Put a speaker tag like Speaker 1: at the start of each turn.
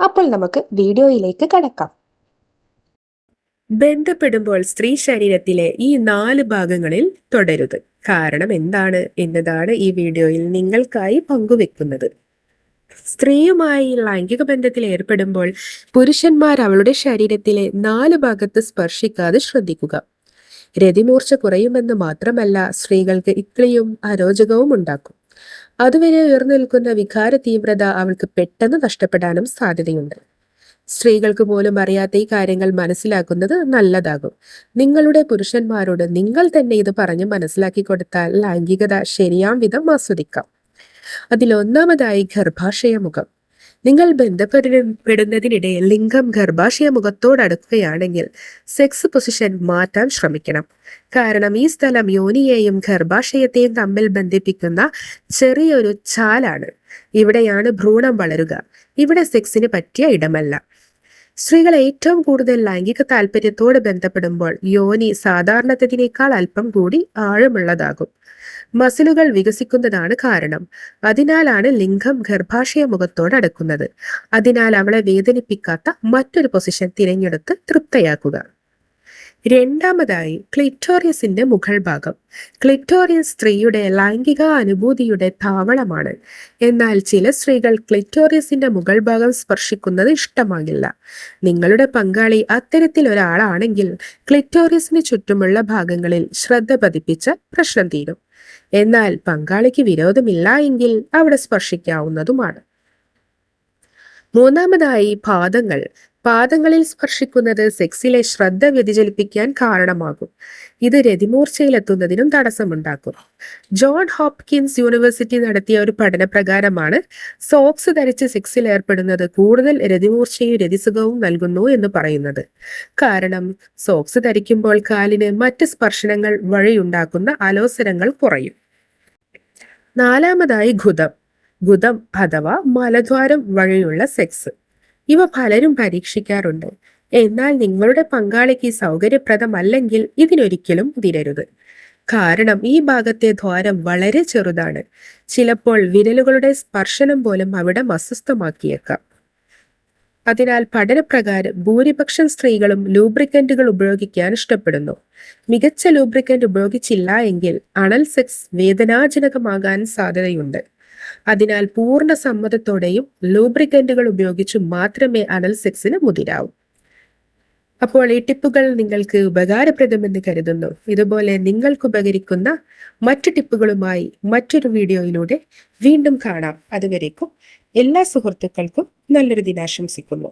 Speaker 1: അപ്പോൾ നമുക്ക് വീഡിയോയിലേക്ക് കടക്കാം.
Speaker 2: ബന്ധപ്പെടുമ്പോൾ സ്ത്രീ ശരീരത്തിലെ ഈ നാല് ഭാഗങ്ങളിൽ തുടരുത്. കാരണം എന്താണ്? എന്നതാണ് ഈ വീഡിയോയിൽ നിങ്ങൾക്കായി പങ്കുവെക്കുന്നത്. സ്ത്രീയുമായി ലൈംഗിക ബന്ധത്തിൽ ഏർപ്പെടുമ്പോൾ പുരുഷന്മാർ അവളുടെ ശരീരത്തിലെ നാല് ഭാഗത്ത് സ്പർശിക്കാതെ ശ്രദ്ധിക്കുക. രതിമൂർച്ച കുറയുമെന്ന് മാത്രമല്ല സ്ത്രീകൾക്ക് ഇക്ലിയും അരോചകവും ഉണ്ടാക്കും. അതുവരെ ഉയർന്നു നിൽക്കുന്ന വികാര തീവ്രത അവൾക്ക് പെട്ടെന്ന് നഷ്ടപ്പെടാനും സാധ്യതയുണ്ട്. സ്ത്രീകൾക്ക് പോലും അറിയാത്ത ഈ കാര്യങ്ങൾ മനസ്സിലാക്കുന്നത് നല്ലതാകും. നിങ്ങളുടെ പുരുഷന്മാരോട് നിങ്ങൾ തന്നെ ഇത് പറഞ്ഞ് മനസ്സിലാക്കി കൊടുത്താൽ ലൈംഗികത ശരിയാം വിധം ആസ്വദിക്കാം. അതിലൊന്നാമതായി ഗർഭാശയ മുഖം നിങ്ങൾ ബന്ധപ്പെടുന്നതിനിടയിൽ ലിംഗം ഗർഭാശയ മുഖത്തോടടുക്കുകയാണെങ്കിൽ സെക്സ് പൊസിഷൻ മാറ്റാൻ ശ്രമിക്കണം. കാരണം ഈ സ്ഥലം യോനിയെയും ഗർഭാശയത്തെയും തമ്മിൽ ബന്ധിപ്പിക്കുന്ന ചെറിയൊരു ചാലാണ്. ഇവിടെയാണ് ഭ്രൂണം വളരുക. ഇവിടെ സെക്സിന് പറ്റിയ ഇടമല്ല. സ്ത്രീകൾ ഏറ്റവും കൂടുതൽ ലൈംഗിക താല്പര്യത്തോട് ബന്ധപ്പെടുമ്പോൾ യോനി സാധാരണത്തതിനേക്കാൾ അല്പം കൂടി ആഴമുള്ളതാകും. മസിലുകൾ വികസിക്കുന്നതാണ് കാരണം. അതിനാലാണ് ലിംഗം ഗർഭാശയ മുഖത്തോട് അടുക്കുന്നത്. അതിനാൽ അവളെ വേദനിപ്പിക്കാത്ത മറ്റൊരു പൊസിഷൻ തിരഞ്ഞെടുത്ത് തൃപ്തയാക്കുക. രണ്ടാമതായി ക്ലിറ്റോറിയസിന്റെ മുകൾ ഭാഗം ക്ലിറ്റോറിയസ് സ്ത്രീയുടെ ലൈംഗിക അനുഭൂതിയുടെ താവളമാണ്. എന്നാൽ ചില സ്ത്രീകൾ ക്ലിറ്റോറിയസിന്റെ മുകൾ ഭാഗം സ്പർശിക്കുന്നത് ഇഷ്ടമാകില്ല. നിങ്ങളുടെ പങ്കാളി അത്തരത്തിൽ ഒരാളാണെങ്കിൽ ക്ലിറ്റോറിയസിന് ചുറ്റുമുള്ള ഭാഗങ്ങളിൽ ശ്രദ്ധ പതിപ്പിച്ച പ്രശ്നം തീരും. എന്നാൽ പങ്കാളിക്ക് വിരോധമില്ല എങ്കിൽ അവിടെ സ്പർശിക്കാവുന്നതുമാണ്. മൂന്നാമതായി പാദങ്ങൾ. പാദങ്ങളിൽ സ്പർശിക്കുന്നത് സെക്സിലെ ശ്രദ്ധ വ്യതിചലിപ്പിക്കാൻ കാരണമാകും. ഇത് രതിമൂർച്ചയിലെത്തുന്നതിനും തടസ്സമുണ്ടാക്കും. ജോൺ ഹോപ്കിൻസ് യൂണിവേഴ്സിറ്റി നടത്തിയ ഒരു പഠന പ്രകാരമാണ് സോക്സ് ധരിച്ച് സെക്സിൽ ഏർപ്പെടുന്നത് കൂടുതൽ രതിമൂർച്ചയും രതിസുഖവും നൽകുന്നു എന്ന് പറയുന്നത്. കാരണം സോക്സ് ധരിക്കുമ്പോൾ കാലിന് മറ്റ് സ്പർശനങ്ങൾ വഴിയുണ്ടാക്കുന്ന അലോസരങ്ങൾ കുറയും. നാലാമതായി ഘുതം. ഗുദം അഥവാ മലദ്വാരം വഴിയുള്ള സെക്സ്. ഇവ പലരും പരീക്ഷിക്കാറുണ്ട്. എന്നാൽ നിങ്ങളുടെ പങ്കാളിക്ക് സൗകര്യപ്രദമല്ലെങ്കിൽ ഇതിനൊരിക്കലും തിരരുത്. കാരണം ഈ ഭാഗത്തെ ദ്വാരം വളരെ ചെറുതാണ്. ചിലപ്പോൾ വിരലുകളുടെ സ്പർശനം പോലും അവിടെ അസ്വസ്ഥമാക്കിയേക്കാം. അതിനാൽ പഠനപ്രകാരം ഭൂരിപക്ഷം സ്ത്രീകളും ലൂബ്രിക്കന്റുകൾ ഉപയോഗിക്കാൻ ഇഷ്ടപ്പെടുന്നു. മികച്ച ലൂബ്രിക്കന്റ് ഉപയോഗിച്ചില്ല എങ്കിൽ അണൽ സെക്സ് വേദനാജനകമാകാൻ സാധ്യതയുണ്ട്. അതിനാൽ പൂർണ സമ്മതത്തോടെയും ലൂബ്രിക്കന്റുകൾ ഉപയോഗിച്ച് മാത്രമേ അനൽ സെക്സിന് മുതിരാവൂ. അപ്പോൾ ഈ ടിപ്പുകൾ നിങ്ങൾക്ക് ഉപകാരപ്രദമെന്ന് കരുതുന്നു. ഇതുപോലെ നിങ്ങൾക്ക് ഉപകരിക്കുന്ന മറ്റു ടിപ്പുകളുമായി മറ്റൊരു വീഡിയോയിലൂടെ വീണ്ടും കാണാം. അതുവരേക്കും എല്ലാ സുഹൃത്തുക്കൾക്കും നല്ലൊരു ദിനാശംസിക്കുന്നു.